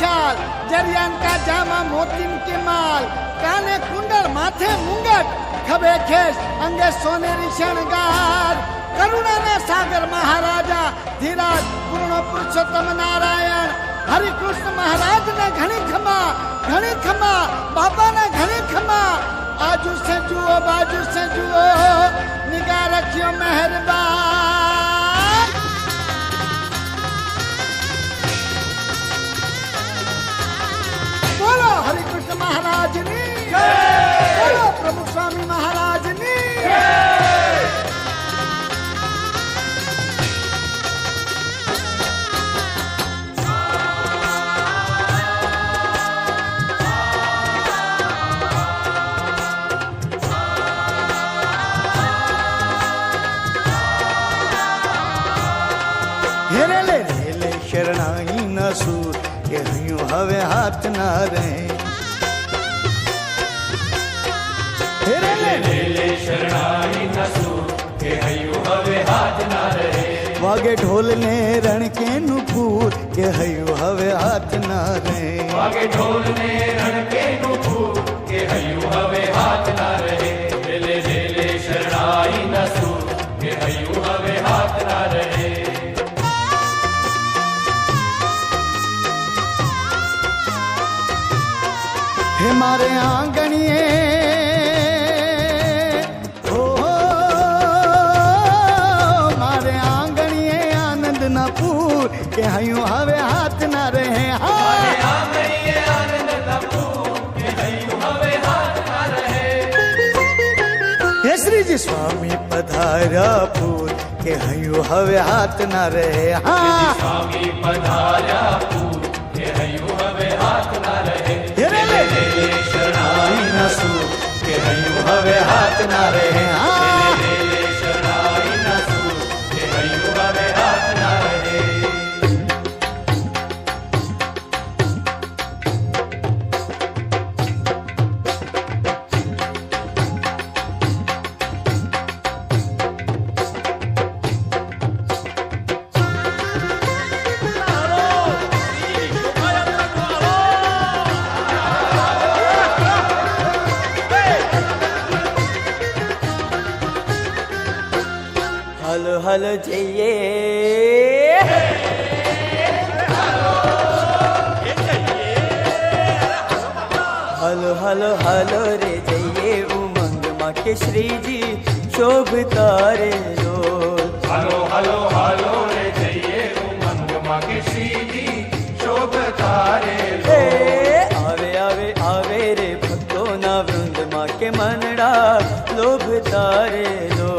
शाल जरियान का जामा मोतिन के माल। काने कुंडल, माथे मुंगट, खबे खेस, अंगे सोनेरी शणगार करुणा ने सागर महाराजा, धीराज पूर्ण पुरुषोत्तम नारायण। हरि कृष्ण महाराज ने घनी खमा घनी खमा, बाबा ने घनी खमा। आजू से जुओ, बाजू से મહારાજની બોલો પ્રમુખ સ્વામી મહારાજની શરણાઈ ન સૂર કે હયું હવે હાથ ના રહે वागे ढोल ने रण के नुपुर के हयो हवे हाथ ना रे वागे ढोल ने रण के नुपुर के हयो हवे हाथ ना रे देले देले शरणाई न सु के हयो हवे हाथ ना रे हे मारे आंगणिए हयू हवे हाथ न रहे। हाँ। हे। श्री जी स्वामी पधारा फूल के हयू हवे हाथ न रहे। हाँ। स्वामी पधारा फूल के हवे हाथ न रहे शरणाई के हवे हाथ ना रहे। हाँ। हल जइए हलो हलो हलो रे जइए उमंग मा के श्री जी शोभ तारे रो। हलो हलो हलो रे जइए उमंग मा के श्री जी शोभ तारे रो। आवे आवे आवे रे भक्तों ना वृंद माँ के मनड़ा लोभ तारे रो।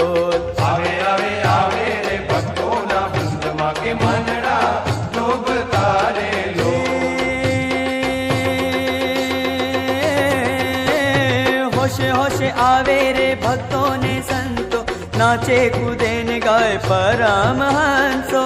આવે રે ભક્તોને સંતો. નાચે કૂદે ને ગાય પરમહંસો